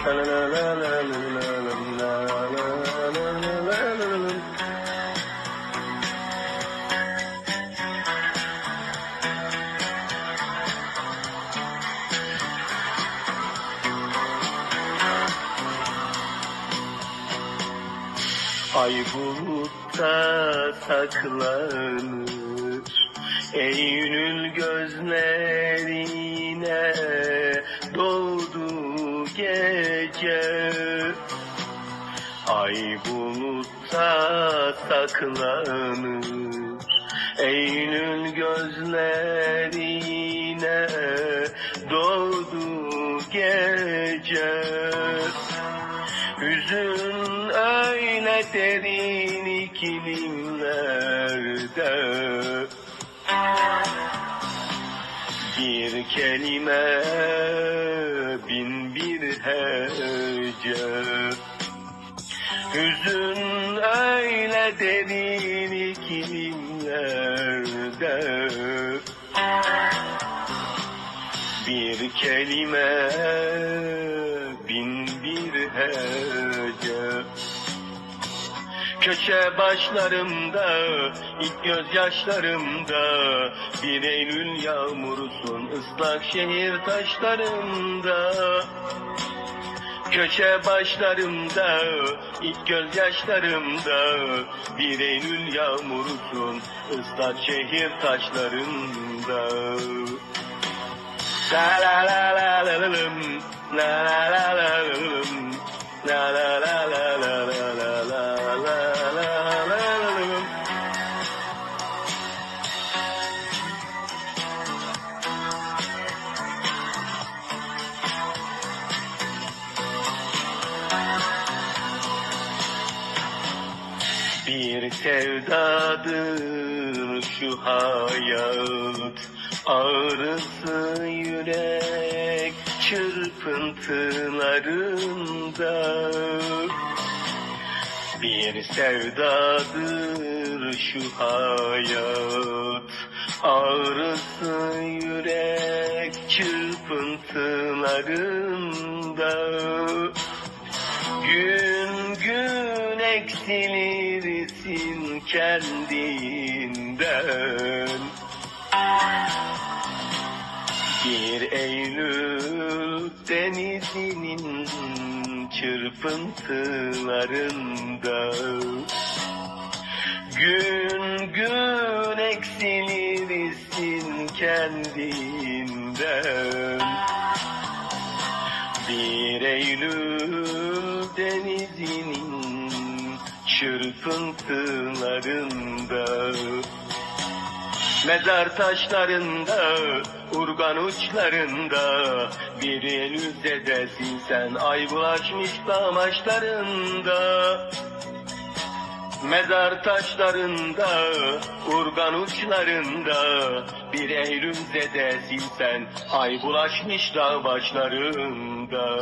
Ay bulutta saklanır Ey günün gözleri. Ay bulutta saklanır Eylül gözlerine doğdu gece. Hüzün öyle derin iklimlerde Bir kelime bin bir hece Hüzün öyle derin iklimlerde Bir kelime bin bir hece. Köşe başlarımda, ilk gözyaşlarımda. Bir Eylül yağmurusun ıslak şehir taşlarımda Köşe başlarımda, ilk gözyaşlarımda Bir Eylül yağmurusun ıslak şehir taşlarında La la la la la la la la Sevdadır şu hayat. Ağrısı yürek çırpıntılarında. Bir sevdadır şu hayat. Ağrısı yürek çırpıntılarında eksilirsin kendinden. Bir Eylül denizinin çırpıntılarında. Gün gün eksilirsin kendinden. Bir Eylül çırpıntılarında Mezar taşlarında, urgan uçlarında. Bir Eylül dedesin sen ay bulaşmış damaçlarında Mezar taşlarında, urgan uçlarında. Bir Eylül dedesin sen ay bulaşmış dağ başlarında